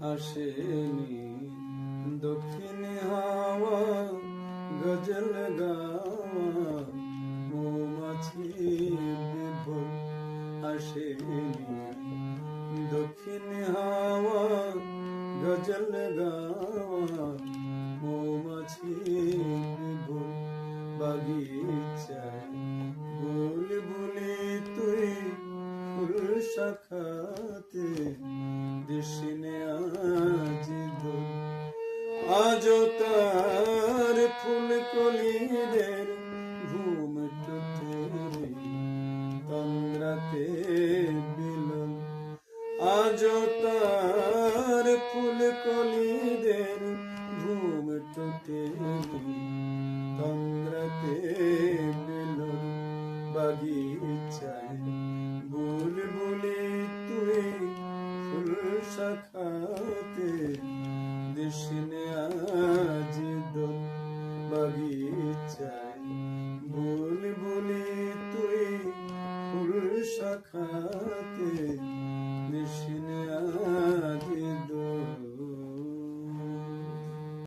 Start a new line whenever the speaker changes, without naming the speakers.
আসেনি। দক্ষিণ হাওয়া গজল গাওয়া মৌমাছি বিভোর আসেনি। দক্ষিণে হাওয়া গজল গাওয়া মৌমাছি বিভোর বাগিচায়। বুলবুলি তুই ফুল শাখাতে দিশিনে আজ তার ফুল কলিদের ঘুম তন্দ্রাতে বিলন আজ তার ফুল কলিদের ঘুম টুটে তন্দ্রাতে বিলন বাগিচায় বুলবুলি তুই ফুল শাখাতে আজ রাতে নিশিনা